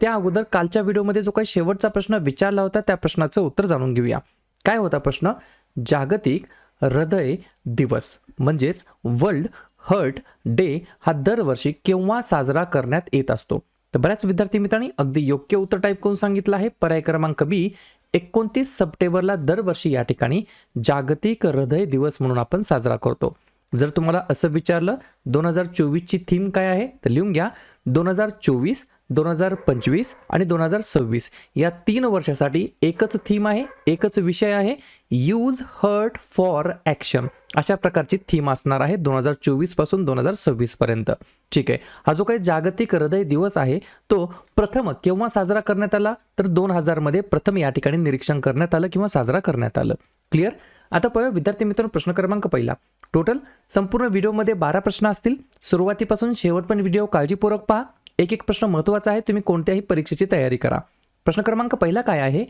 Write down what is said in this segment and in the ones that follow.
त्या अगोदर कालच्या व्हिडिओमध्ये जो काही शेवटचा प्रश्न विचारला होता त्या प्रश्नाचं उत्तर जाणून घेऊया. काय होता प्रश्न? जागतिक हृदय दिवस म्हणजेच वर्ल्ड हर्ट डे हा दरवर्षी केव्हा साजरा करण्यात येत असतो? तर बऱ्याच विद्यार्थी मित्रांनी अगदी योग्य उत्तर टाईप करून सांगितलं आहे. पर्याय क्रमांक बी एकोणतीस सप्टेंबरला दरवर्षी या ठिकाणी जागतिक हृदय दिवस म्हणून आपण साजरा करतो. जर तुम्हाला असं विचारलं दोन हजार चोवीसची थीम काय आहे? तर लिहून घ्या. दोन हजार चोवीस दोन हजार पंचवीस आणि दोन हजार सव्वीस या तीन वर्षासाठी एकच थीम आहे एकच विषय आहे यूज हर्ट फॉर ॲक्शन अशा प्रकारची थीम असणार आहे दोन हजार चोवीसपासून दोन हजार सव्वीसपर्यंत ठीक आहे. हा जो काही जागतिक हृदय दिवस आहे तो प्रथम केव्हा साजरा करण्यात आला? तर दोन हजारमध्ये प्रथम या ठिकाणी निरीक्षण करण्यात आलं किंवा साजरा करण्यात आलं. क्लिअर आता पाहूया विद्यार्थी मित्रांनो प्रश्न क्रमांक पहिला. टोटल संपूर्ण व्हिडिओमध्ये बारा प्रश्न असतील. सुरुवातीपासून शेवट पण व्हिडिओ काळजीपूर्वक पहा. एक एक प्रश्न महत्त्वाचा आहे तुम्ही कोणत्याही परीक्षेची तयारी करा. प्रश्न क्रमांक पहिला काय आहे?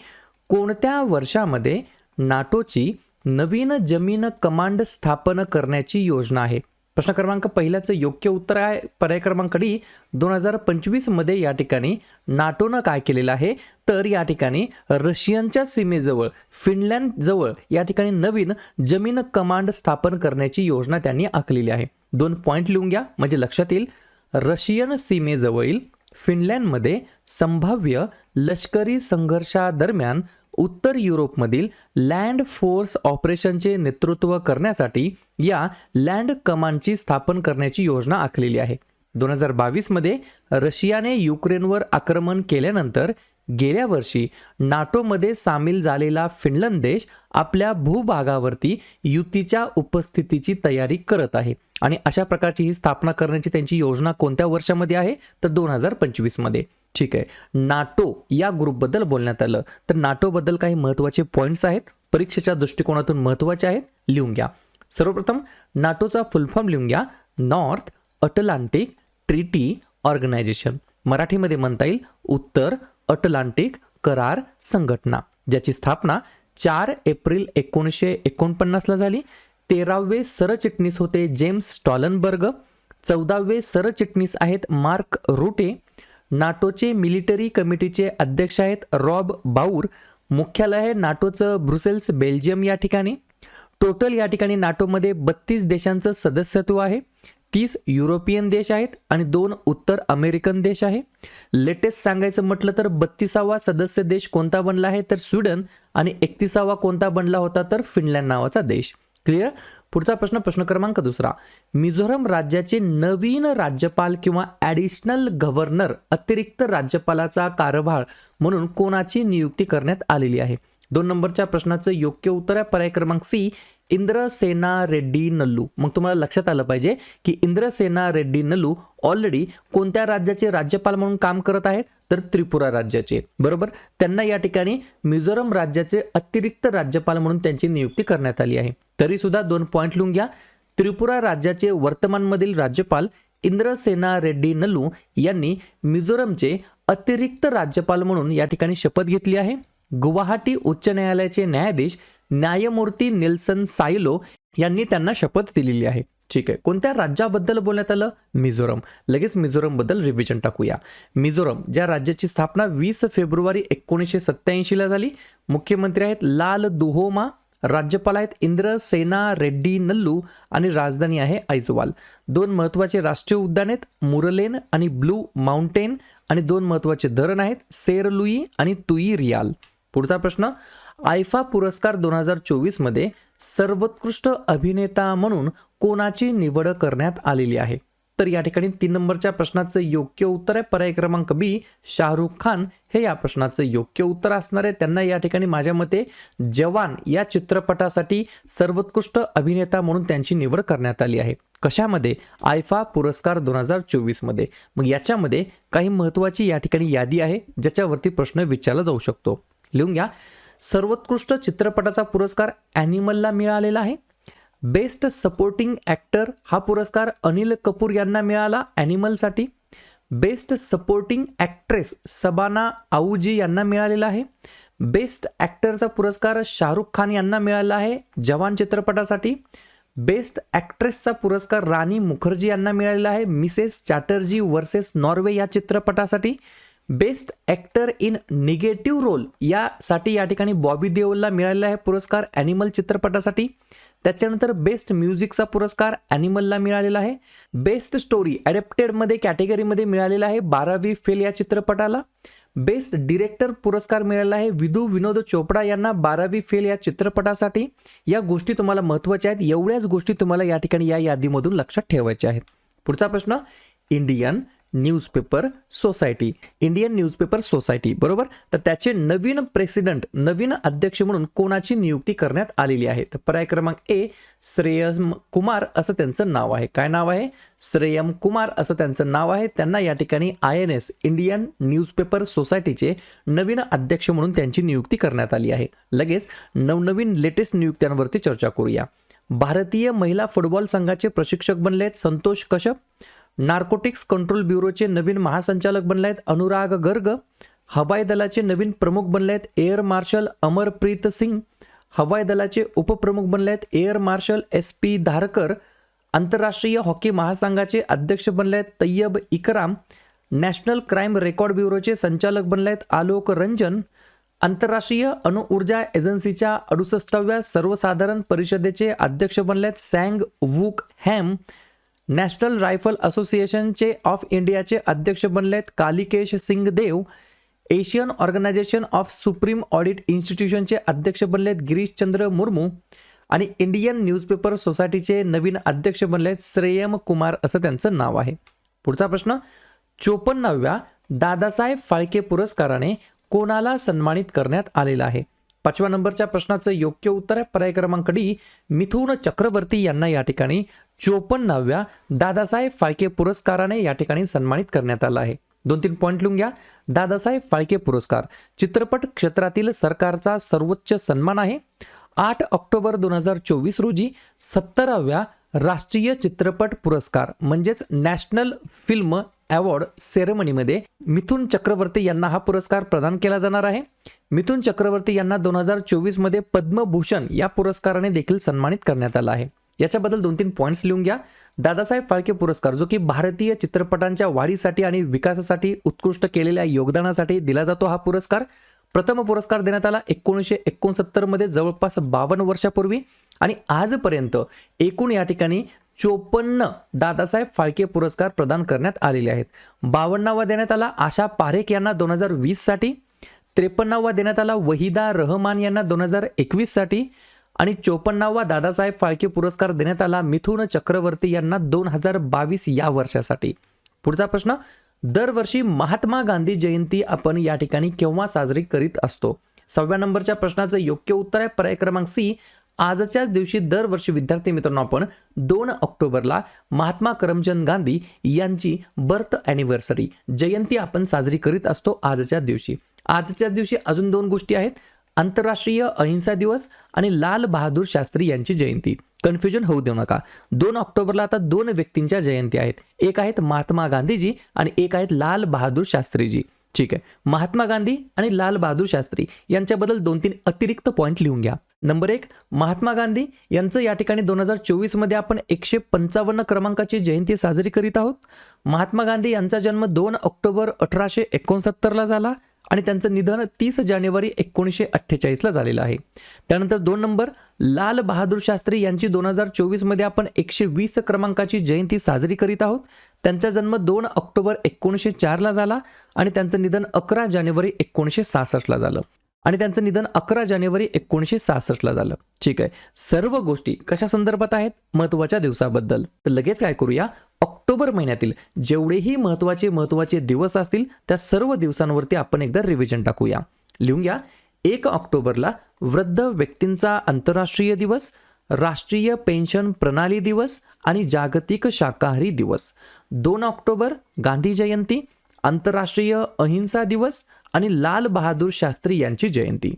कोणत्या वर्षामध्ये नाटोची नवीन जमीन कमांड स्थापन करण्याची योजना आहे? प्रश्न क्रमांक पहिल्याचं योग्य उत्तर आहे. पर्याय क्रमांक डी दोन हजार पंचवीसमध्ये या ठिकाणी नाटोनं काय केलेलं आहे? तर या ठिकाणी रशियनच्या सीमेजवळ फिनलँडजवळ या ठिकाणी नवीन जमीन कमांड स्थापन करण्याची योजना त्यांनी आखलेली आहे. दोन पॉईंट लिहून घ्या म्हणजे लक्षात येईल. रशियन सीमेजवळील फिनलँडमध्ये संभाव्य लष्करी संघर्षादरम्यान उत्तर युरोपमधील लँड फोर्स ऑपरेशनचे नेतृत्व करण्यासाठी या लँड कमांडची स्थापन करण्याची योजना आखलेली आहे. दोन हजार बावीसमध्ये रशियाने युक्रेनवर आक्रमण केल्यानंतर गेल्या वर्षी नाटोमध्ये सामील झालेला फिनलंड देश आपल्या भूभागावरती युतीच्या उपस्थितीची तयारी करत आहे. आणि अशा प्रकारची ही स्थापना करण्याची त्यांची योजना कोणत्या वर्षामध्ये आहे? तर दोन हजार पंचवीसमध्ये. ठीक आहे. नाटो या ग्रुपबद्दल बोलण्यात आलं. तर नाटोबद्दल काही महत्त्वाचे पॉईंट्स आहेत. परीक्षेच्या दृष्टिकोनातून महत्त्वाचे आहेत. लिहून घ्या. सर्वप्रथम नाटोचा फुल फॉर्म लिहून घ्या. North Atlantic treaty organisation. मराठीमध्ये म्हणता येईल उत्तर अटलांटिक करार संघटना ज्याची स्थापना चार एप्रिल एकोणीसशे एकोणपन्नासला झाली. तेरावे सरचिटणीस होते जेम्स स्टॉलनबर्ग. चौदावे सरचिटणीस आहेत मार्क रुटे. नाटोचे मिलिटरी कमिटीचे अध्यक्ष आहेत रॉब बाऊर. मुख्यालय आहे नाटोचं ब्रुसेल्स बेल्जियम या ठिकाणी. टोटल या ठिकाणी नाटोमध्ये बत्तीस देशांचं सदस्यत्व आहे. तीस युरोपियन देश आहेत आणि दोन उत्तर अमेरिकन देश आहे. लेटेस्ट सांगायचं म्हटलं तर बत्तीसावा सदस्य देश कोणता बनला आहे? तर स्वीडन आणि एकतीसावा कोणता बनला होता? तर फिनलँड नावाचा देश. क्लिअर पुढचा प्रश्न प्रश्न क्रमांक दुसरा. मिझोरम राज्याचे नवीन राज्यपाल किंवा ॲडिशनल गव्हर्नर अतिरिक्त राज्यपालाचा कारभार म्हणून कोणाची नियुक्ती करण्यात आलेली आहे? दोन नंबरच्या प्रश्नाचं योग्य उत्तर आहे. पर्याय क्रमांक सी इंद्रसेना रेड्डी नल्लू. मग तुम्हाला लक्षात आलं पाहिजे की इंद्रसेना रेड्डी नल्लू ऑलरेडी कोणत्या राज्याचे राज्यपाल म्हणून काम करत आहेत? तर त्रिपुरा राज्याचे. बरोबर? त्यांना या ठिकाणी मिझोरम राज्याचे अतिरिक्त राज्यपाल म्हणून त्यांची नियुक्ती करण्यात आली आहे. तरी सुद्धा दोन पॉईंट लिहून घ्या. त्रिपुरा राज्याचे वर्तमानमधील राज्यपाल इंद्रसेना रेड्डी नल्लू यांनी मिझोरमचे अतिरिक्त राज्यपाल म्हणून या ठिकाणी शपथ घेतली आहे. गुवाहाटी उच्च न्यायालयाचे न्यायाधीश न्यायमूर्ती निल्सन सायलो यांनी त्यांना शपथ दिलेली आहे. ठीक आहे. कोणत्या राज्याबद्दल बोलण्यात आलं? मिझोरम. लगेच मिझोरमबद्दल रिव्हिजन टाकूया. मिझोरम ज्या राज्याची स्थापना वीस फेब्रुवारी एकोणीसशे सत्त्याऐंशीला झाली मुख्यमंत्री आहेत लाल दुहोमा राज्यपाल आहेत इंद्रसेना रेड्डी नल्लू आणि राजधानी आहे ऐजवाल दोन महत्त्वाचे राष्ट्रीय उद्यान आहेत मुरलेन आणि ब्लू माउंटेन आणि दोन महत्त्वाचे धरण आहेत सेरलुई आणि तुई रियाल. पुढचा प्रश्न आयफा पुरस्कार दोन हजार चोवीसमध्ये सर्वोत्कृष्ट अभिनेता म्हणून कोणाची निवड करण्यात आलेली आहे? तर या ठिकाणी तीन नंबरच्या प्रश्नाचं योग्य उत्तर आहे. पर्याय क्रमांक बी शाहरुख खान. हे या प्रश्नाचं योग्य उत्तर असणार आहे. त्यांना या ठिकाणी माझ्या मते जवान या चित्रपटासाठी सर्वोत्कृष्ट अभिनेता म्हणून त्यांची निवड करण्यात आली आहे. कशामध्ये? आयफा पुरस्कार दोन हजार चोवीसमध्ये. मग याच्यामध्ये काही महत्त्वाची या ठिकाणी यादी आहे ज्याच्यावरती प्रश्न विचारला जाऊ शकतो. लिहून घ्या. सर्वोत्कृष्ट चित्रपटाचा पुरस्कार ॲनिमलला मिळालेला आहे. बेस्ट सपोर्टिंग ॲक्टर हा पुरस्कार अनिल कपूर यांना मिळाला ॲनिमलसाठी. बेस्ट सपोर्टिंग ॲक्ट्रेस सबाना आऊजी यांना मिळालेला आहे. बेस्ट ॲक्टरचा पुरस्कार शाहरुख खान यांना मिळाला आहे जवान चित्रपटासाठी. बेस्ट ॲक्ट्रेसचा पुरस्कार राणी मुखर्जी यांना मिळालेला आहे. मिसेस चॅटर्जी वर्सेस नॉर्वे या चित्रपटासाठी. Best actor in negative role यासाठी या ठिकाणी बॉबी देओलला मिळालेला आहे पुरस्कार ॲनिमल चित्रपटासाठी. त्याच्यानंतर बेस्ट म्युझिकचा पुरस्कार ॲनिमलला मिळालेला आहे. बेस्ट स्टोरी ॲडॅप्टेडमध्ये कॅटेगरीमध्ये मिळालेला आहे बारावी फेल या चित्रपटाला. बेस्ट डिरेक्टर पुरस्कार मिळाला आहे विधू विनोद चोपडा यांना बारावी फेल या चित्रपटासाठी. या गोष्टी तुम्हाला महत्त्वाच्या आहेत. एवढ्याच गोष्टी तुम्हाला या ठिकाणी या यादीमधून लक्षात ठेवायच्या आहेत. पुढचा प्रश्न Indian newspaper society Indian newspaper society बरोबर? तर त्याचे नवीन प्रेसिडेंट नवीन अध्यक्ष म्हणून कोणाची नियुक्ती करण्यात आलेली आहे? तर पर्याय क्रमांक ए श्रेयम कुमार असं त्यांचं नाव आहे. काय नाव आहे? श्रेयम कुमार असं त्यांचं नाव आहे. त्यांना या ठिकाणी I N S Indian newspaper सोसायटीचे नवीन अध्यक्ष म्हणून त्यांची नियुक्ती करण्यात आली आहे. लगेच नवनवीन लेटेस्ट नियुक्त्यांवरती चर्चा करूया. भारतीय महिला फुटबॉल संघाचे प्रशिक्षक बनले आहेत संतोष कश्यप नार्कोटिक्स कंट्रोल ब्युरोचे नवीन महासंचालक बनले आहेत अनुराग गर्ग. हवाई दलाचे नवीन प्रमुख बनले आहेत एअर मार्शल अमरप्रीत सिंग. हवाई दलाचे उपप्रमुख बनले आहेत air marshal S P Dharkar. आंतरराष्ट्रीय हॉकी महासंघाचे अध्यक्ष बनले आहेत तय्यब इकराम. नॅशनल क्राईम रेकॉर्ड ब्युरोचे संचालक बनले आहेत आलोक रंजन. आंतरराष्ट्रीय अणुऊर्जा एजन्सीच्या अडुसष्टाव्या सर्वसाधारण परिषदेचे अध्यक्ष बनले आहेत Sang Wook Ham. National rifle असोसिएशनचे ऑफ इंडियाचे अध्यक्ष बनले आहेत Kalikesh Singh Deo. Asian organisation of supreme audit इन्स्टिट्यूशनचे अध्यक्ष बनले आहेत गिरीशचंद्र मुर्मू. आणि इंडियन न्यूजपेपर सोसायटीचे नवीन अध्यक्ष बनले आहेत श्रेयम कुमार असं त्यांचं नाव आहे. पुढचा प्रश्न चोपन्नाव्या दादासाहेब फाळके पुरस्काराने कोणाला सन्मानित करण्यात आलेला आहे? पाचव्या नंबरच्या प्रश्नाचं योग्य उत्तर आहे. पर्याय क्रमांक डी मिथुन चक्रवर्ती यांना या ठिकाणी चोपन्नाव्या दादासाहेब फाळके पुरस्काराने या ठिकाणी सन्मानित करण्यात आला आहे. दोन तीन पॉईंट लिहून घ्या. दादासाहेब फाळके पुरस्कार चित्रपट क्षेत्रातील सरकारचा सर्वोच्च सन्मान आहे. आठ ऑक्टोबर दोन हजार चोवीस रोजी सत्तराव्या राष्ट्रीय चित्रपट पुरस्कार म्हणजेच नॅशनल फिल्म अवॉर्ड सेरेमनीमध्ये मिथुन चक्रवर्ती यांना हा पुरस्कार प्रदान केला जाणार आहे. मिथुन चक्रवर्ती यांना दोन हजार चोवीसमध्ये पद्मभूषण या पुरस्काराने देखील सन्मानित करण्यात आला आहे. याच्याबद्दल दोन तीन पॉईंट्स लिहून घ्या. दादासाहेब फाळके पुरस्कार जो की भारतीय चित्रपटांच्या वाढीसाठी आणि विकासासाठी उत्कृष्ट केलेल्या योगदानासाठी दिला जातो हा पुरस्कार. प्रथम पुरस्कार देण्यात आला एकोणीसशे एकोणसत्तरमध्ये जवळपास बावन्न वर्षापूर्वी. आणि आजपर्यंत एकूण या ठिकाणी चोपन्न दादासाहेब फाळके पुरस्कार प्रदान करण्यात आलेले आहेत. बावन्नावा देण्यात आला आशा पारेख यांना दोन हजार वीससाठी. त्रेपन्नावा देण्यात आला वहिदा रहमान यांना दोन हजार एकवीससाठी. आणि चोपन्नावा दादासाहेब फाळके पुरस्कार देण्यात आला मिथुन चक्रवर्ती यांना दोन हजार बावीस या वर्षासाठी. पुढचा प्रश्न दरवर्षी महात्मा गांधी जयंती आपण या ठिकाणी केव्हा साजरी करीत असतो? सहाव्या नंबरच्या प्रश्नाचं योग्य उत्तर आहे पर्याय क्रमांक सी आजच्याच दिवशी दरवर्षी विद्यार्थी मित्रांनो आपण दोन ऑक्टोबरला महात्मा करमचंद गांधी यांची बर्थ अॅनिव्हर्सरी जयंती आपण साजरी करीत असतो आजच्या दिवशी. आजच्या दिवशी अजून दोन गोष्टी आहेत. आंतरराष्ट्रीय अहिंसा दिवस आणि लाल बहादूर शास्त्री यांची जयंती. कन्फ्युजन होऊ देऊ नका. दोन ऑक्टोबरला आता दोन व्यक्तींच्या जयंती आहेत. एक आहेत महात्मा गांधीजी आणि एक आहेत लाल बहादूर शास्त्रीजी. ठीक आहे. महात्मा गांधी आणि लाल बहादूर शास्त्री यांच्याबद्दल दोन तीन अतिरिक्त पॉईंट लिहून घ्या. नंबर एक महात्मा गांधी यांचं या ठिकाणी दोन हजार चोवीसमध्ये आपण एकशे पंचावन्न क्रमांकाची जयंती साजरी करीत आहोत. महात्मा गांधी यांचा जन्म दोन ऑक्टोबर अठराशे एकोणसत्तरला झाला. आणि त्यांचं निधन तीस जानेवारी एकोणीसशे अठ्ठेचाळीसला झालेलं आहे. त्यानंतर दोन नंबर लाल बहादूर शास्त्री यांची दोन हजार चोवीसमध्ये आपण एकशे वीस क्रमांकाची जयंती साजरी करीत आहोत. त्यांचा जन्म दोन ऑक्टोबर एकोणीसशे चारला झाला आणि त्यांचं निधन अकरा जानेवारी एकोणीसशे सहासष्टला झालं. आणि त्यांचं निधन अकरा जानेवारी एकोणीसशे सहासष्टला झालं. ठीक आहे. सर्व गोष्टी कशा संदर्भात आहेत? महत्त्वाच्या दिवसाबद्दल. तर लगेच काय करूया? ऑक्टोबर महिन्यातील जेवढेही महत्त्वाचे महत्त्वाचे दिवस असतील त्या सर्व दिवसांवरती आपण एकदा रिव्हिजन टाकूया. लिहून घ्या. एक ऑक्टोबरला वृद्ध व्यक्तींचा आंतरराष्ट्रीय दिवस राष्ट्रीय पेन्शन प्रणाली दिवस आणि जागतिक शाकाहारी दिवस. दोन ऑक्टोबर गांधी जयंती आंतरराष्ट्रीय अहिंसा दिवस आणि लाल बहादूर शास्त्री यांची जयंती.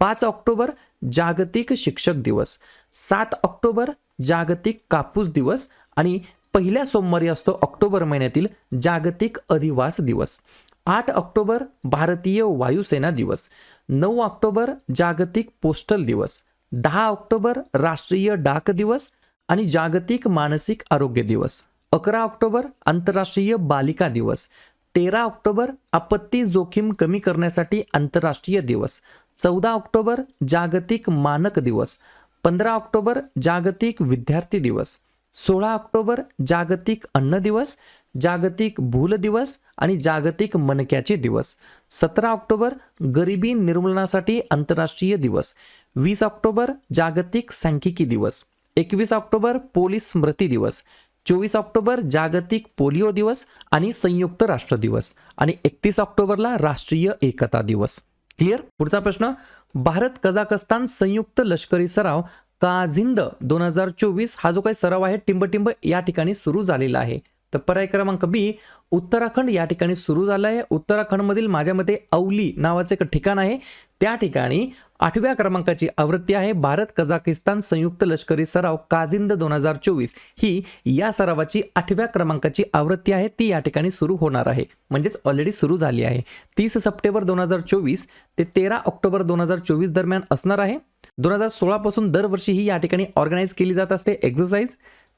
पाच ऑक्टोबर जागतिक शिक्षक दिवस. सात ऑक्टोबर जागतिक कापूस दिवस आणि पहिल्या सोमवारी असतो ऑक्टोबर महिन्यातील जागतिक अधिवास दिवस. आठ ऑक्टोबर भारतीय वायुसेना दिवस. नऊ ऑक्टोबर जागतिक पोस्टल दिवस. दहा ऑक्टोबर राष्ट्रीय डाक दिवस आणि जागतिक मानसिक आरोग्य दिवस. अकरा ऑक्टोबर आंतरराष्ट्रीय बालिका दिवस. तेरा ऑक्टोबर आपत्ती जोखीम कमी करण्यासाठी आंतरराष्ट्रीय दिवस. चौदा ऑक्टोबर जागतिक मानक दिवस. पंधरा ऑक्टोबर जागतिक विद्यार्थी दिवस. सोळा ऑक्टोबर जागतिक अन्न दिवस जागतिक भूल दिवस आणि जागतिक मनक्याचे दिवस. सतरा ऑक्टोबर गरिबी निर्मूलनासाठी आंतरराष्ट्रीय दिवस. वीस ऑक्टोबर जागतिक सांख्यिकी दिवस. एकवीस ऑक्टोबर पोलीस स्मृती दिवस. चोवीस ऑक्टोबर जागतिक पोलिओ दिवस आणि संयुक्त राष्ट्र दिवस. आणि एकतीस ऑक्टोबरला राष्ट्रीय एकता दिवस. क्लिअर? पुढचा प्रश्न. भारत कझाकस्तान संयुक्त लष्करी सराव काझिंद दोन हजार चोवीस हा जो काही सराव आहे टिंबटिंब या ठिकाणी सुरू झालेला आहे. तर पर्याय क्रमांक बी उत्तराखंड या ठिकाणी सुरू झालं आहे. उत्तराखंडमधील माझ्या मते औली नावाचं एक ठिकाण आहे. त्या ठिकाणी आठव्या क्रमांकाची आवृत्ती आहे. भारत कझाकिस्तान संयुक्त लष्करी सराव काझिंद दोन हजार चोवीस ही या सरावाची आठव्या क्रमांकाची आवृत्ती आहे. ती या ठिकाणी सुरू होणार आहे. म्हणजेच ऑलरेडी सुरू झाली आहे. तीस सप्टेंबर दोन हजार चोवीस ते तेरा ऑक्टोबर दोन हजार चोवीस दरम्यान असणार आहे. दोन हजार सोळापासून दरवर्षी ही या ठिकाणी ऑर्गनाईज केली जात असते. एक्झरसाईज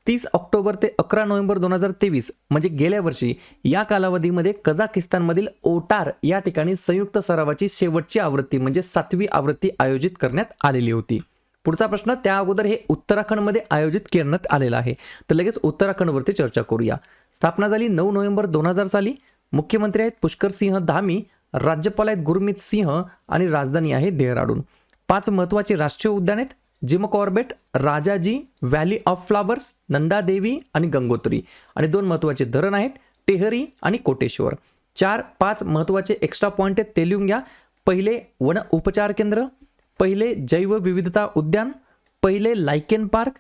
तीस ऑक्टोबर ते अकरा नोव्हेंबर दोन हजार तेवीस म्हणजे गेल्या वर्षी या कालावधीमध्ये कझाकिस्तानमधील ओटार या ठिकाणी संयुक्त सरावाची शेवटची आवृत्ती म्हणजे सातवी आवृत्ती आयोजित करण्यात आलेली होती. पुढचा प्रश्न त्या अगोदर हे उत्तराखंडमध्ये आयोजित करण्यात आलेलं आहे. तर लगेच उत्तराखंडवरती चर्चा करूया. स्थापना झाली नऊ नोव्हेंबर दोन हजार साली. मुख्यमंत्री आहेत पुष्कर सिंह धामी राज्यपाल आहेत गुरमीत सिंह आणि राजधानी आहे देहराडून. पाच महत्त्वाची राष्ट्रीय उद्यान आहेत Jim Corbett Rajaji Valley of Flowers Nanda Devi आणि गंगोत्री. आणि दोन महत्त्वाचे धरण आहेत टेहरी आणि कोटेश्वर. चार पाच महत्त्वाचे एक्स्ट्रा पॉईंट आहेत ते लिहून घ्या. पहिले वन उपचार केंद्र पहिले जैवविविधता उद्यान पहिले लायकेन पार्क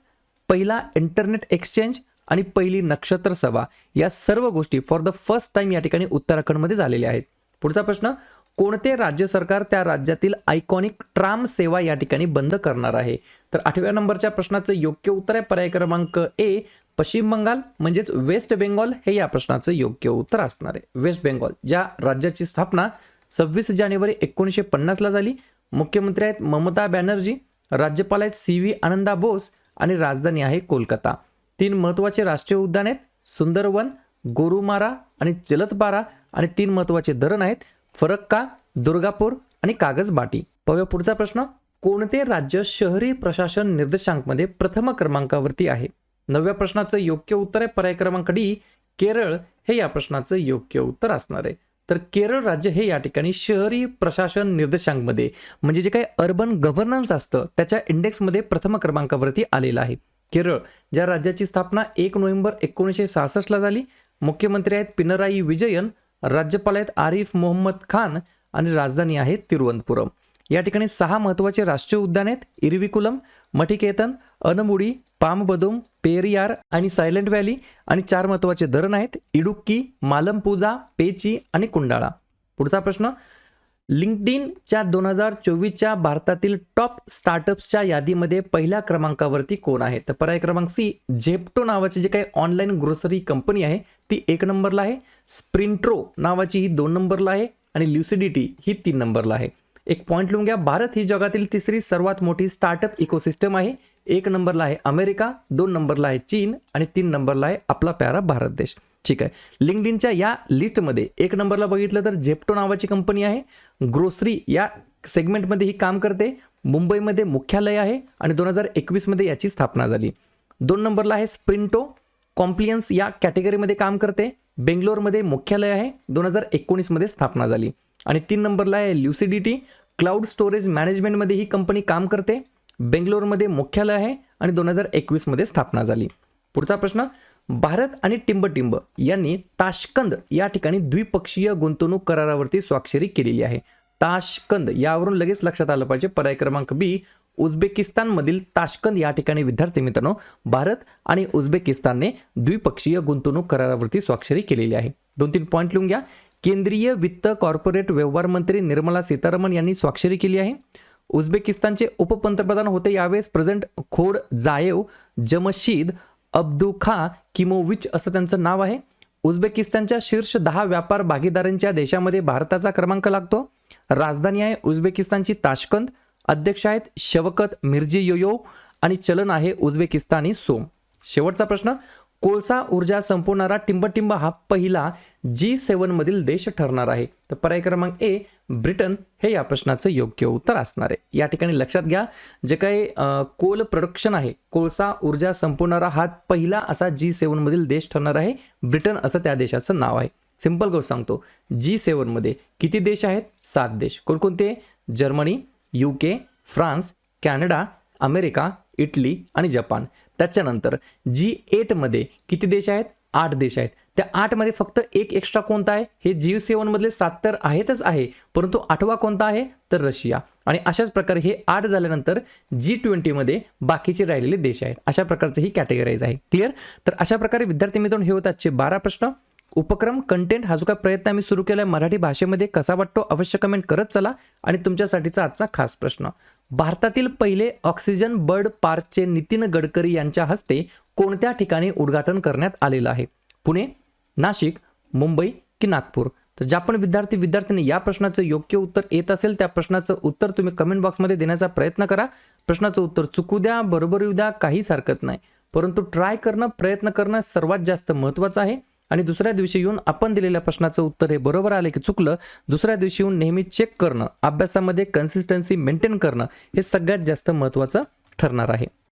पहिला इंटरनेट एक्सचेंज आणि पहिली नक्षत्र सभा. या सर्व गोष्टी फॉर द फर्स्ट टाइम या ठिकाणी उत्तराखंडमध्ये झालेल्या आहेत. पुढचा प्रश्न कोणते राज्य सरकार त्या राज्यातील आयकॉनिक ट्राम सेवा या ठिकाणी बंद करणार आहे? तर आठव्या नंबरच्या प्रश्नाचं योग्य उत्तर आहे पर्याय क्रमांक ए पश्चिम बंगाल म्हणजेच वेस्ट बेंगॉल. हे या प्रश्नाचं योग्य उत्तर असणार आहे. वेस्ट बेंगॉल ज्या राज्याची स्थापना सव्वीस जानेवारी एकोणीसशे पन्नासला झाली. मुख्यमंत्री आहेत ममता बॅनर्जी राज्यपाल आहेत सी व्ही आनंदा बोस आणि राजधानी आहे कोलकाता. तीन महत्त्वाचे राष्ट्रीय उद्यान आहेत सुंदरवन गोरुमारा आणि जलदपारा आणि तीन महत्त्वाचे धरण आहेत फरक्का दुर्गापूर आणि कागजबाटी पाहूया पुढचा प्रश्न. कोणते राज्य शहरी प्रशासन निर्देशांकमध्ये प्रथम क्रमांकावरती आहे? नवव्या प्रश्नाचं योग्य उत्तर आहे. पर्याय क्रमांक डी केरळ हे या प्रश्नाचं योग्य उत्तर असणार आहे. तर केरळ राज्य हे या ठिकाणी शहरी प्रशासन निर्देशांकमध्ये म्हणजे जे काही अर्बन गव्हर्नन्स असतं त्याच्या इंडेक्समध्ये प्रथम क्रमांकावरती आलेलं आहे. केरळ ज्या राज्याची स्थापना एक नोव्हेंबर एकोणीसशे सहासष्टला झाली. मुख्यमंत्री आहेत पिनराई विजयन. राज्यपाल आहेत आरिफ मोहम्मद खान आणि राजधानी आहे तिरुवनंतपुरम. या ठिकाणी सहा महत्त्वाचे राष्ट्रीय उद्यान आहेत. इरविकुलम मठिकेतन अनमुडी पामबदुम पेरियार आणि सायलेंट व्हॅली आणि चार महत्त्वाचे धरण आहेत. इडुक्की मालमपूजा पेची आणि कुंडाळा. पुढचा प्रश्न लिंकडिनच्या दोन हजार चोवीसच्या भारतातील टॉप स्टार्टअप्सच्या यादीमध्ये पहिल्या क्रमांकावरती कोण आहे? तर पर्याय क्रमांक सी झेप्टो नावाची जी काही ऑनलाईन ग्रोसरी कंपनी आहे ती एक नंबरला आहे. स्प्रिंट्रो नावाची ही दोन नंबरला आहे आणि ल्युसिडिटी ही तीन नंबरला आहे. एक पॉईंट लिहून घ्या भारत ही जगातील तिसरी सर्वात मोठी स्टार्टअप इकोसिस्टम आहे. एक नंबरला आहे अमेरिका दोन नंबरला आहे चीन आणि तीन नंबरला आहे आपला प्यारा भारत देश. ठीक आहे. लिंकडिनच्या या लिस्टमध्ये एक नंबरला बघितलं तर झेप्टो नावाची कंपनी आहे. ग्रोसरी या सेगमेंटमध्ये ही काम करते. मुंबईमध्ये मुख्यालय आहे आणि दोन हजार एकवीसमध्ये याची स्थापना झाली. दोन नंबरला आहे स्प्रिंटो कॉम्प्लियन्स या कॅटेगरीमध्ये काम करते. बेंगलोरमध्ये मुख्यालय आहे. दोन हजार एकोणीसमध्ये स्थापना झाली. आणि तीन नंबरला आहे ल्युसिडिटी क्लाउड स्टोरेज मॅनेजमेंटमध्ये ही कंपनी काम करते. बेंगलोरमध्ये मुख्यालय आहे आणि दोन हजार एकवीसमध्ये स्थापना झाली. पुढचा प्रश्न भारत आणि टिंबटिंब यांनी ताशकंद या ठिकाणी द्विपक्षीय गुंतवणूक करारावरती स्वाक्षरी केलेली आहे. ताशकंद यावरून लगेच लक्षात आलं पाहिजे. पर्याय क्रमांक बी उझबेकिस्तानमधील ताशकंद या ठिकाणी विद्यार्थी मित्रांनो भारत आणि उझबेकिस्तानने द्विपक्षीय गुंतवणूक करारावरती स्वाक्षरी केलेली आहे. दोन तीन पॉईंट लिहून घ्या. केंद्रीय वित्त कॉर्पोरेट व्यवहार मंत्री निर्मला सीतारामन यांनी स्वाक्षरी केली आहे. उझबेकिस्तानचे उपपंतप्रधान होते यावेळेस प्रेझेंट खोड जायव जमशीद अब्दुखा किमोविच असं त्यांचं नाव आहे. उझबेकिस्तानच्या शीर्ष दहा व्यापार भागीदारांच्या देशामध्ये भारताचा क्रमांक लागतो. राजधानी आहे उझबेकिस्तानची ताशकंद. अध्यक्ष आहेत शवकत मिर्जियोयोव आणि चलन आहे उझबेकिस्तानी सोम. शेवटचा प्रश्न कोळसा ऊर्जा संपवणारा टिंबटिंब हा पहिला जी सेवनमधील देश ठरणार आहे. तर पर्याय क्रमांक ए ब्रिटन हे या प्रश्नाचं योग्य उत्तर असणार आहे. या ठिकाणी लक्षात घ्या जे काही कोल प्रोडक्शन आहे कोळसा ऊर्जा संपवणारा हा पहिला असा जी सेवनमधील देश ठरणार आहे. ब्रिटन असं त्या देशाचं नाव आहे. सिंपल गोष्ट सांगतो जी सेवनमध्ये किती देश आहेत? सात देश. कोणकोणते? Germany U K France Canada America Italy आणि जपान. त्याच्यानंतर जी एटमध्ये किती देश आहेत? आठ देश आहेत. त्या आठमध्ये फक्त एक एक्स्ट्रा कोणता आहे? हे जी सेवनमधले सात तर आहेतच आहे. परंतु आठवा कोणता आहे? तर रशिया. आणि अशाच प्रकारे हे आठ झाल्यानंतर जी ट्वेंटीमध्ये बाकीचे राहिलेले देश आहेत. अशा प्रकारचं ही कॅटेगराईज आहे. क्लिअर तर अशा प्रकारे विद्यार्थी मित्रांनो हे होत आजचे बारा प्रश्न. उपक्रम कंटेंट हा जो काय प्रयत्न आम्ही सुरू केला आहे मराठी भाषेमध्ये कसा वाटतो? अवश्य कमेंट करत चला. आणि तुमच्यासाठीचा आजचा खास प्रश्न. भारतातील पहिले ऑक्सिजन बर्ड पार्कचे नितीन गडकरी यांच्या हस्ते कोणत्या ठिकाणी उद्घाटन करण्यात आलेलं आहे? पुणे नाशिक मुंबई की नागपूर? तर ज्या पण विद्यार्थी विद्यार्थ्यांनी या प्रश्नाचं योग्य उत्तर येत असेल त्या प्रश्नाचं उत्तर तुम्ही कमेंट बॉक्समध्ये देण्याचा प्रयत्न करा. प्रश्नाचं उत्तर चुकू द्या बरोबर येऊ द्या काहीच हरकत नाही. परंतु ट्राय करणं प्रयत्न करणं सर्वात जास्त महत्त्वाचं आहे. आणि दुसऱ्या दिवशी येऊन आपण दिलेल्या प्रश्नाचं उत्तर हे बरोबर आले की चुकलं दुसऱ्या दिवशी येऊन नेहमी चेक करणं अभ्यासामध्ये कन्सिस्टन्सी मेंटेन करणं हे सगळ्यात जास्त महत्त्वाचं ठरणार आहे.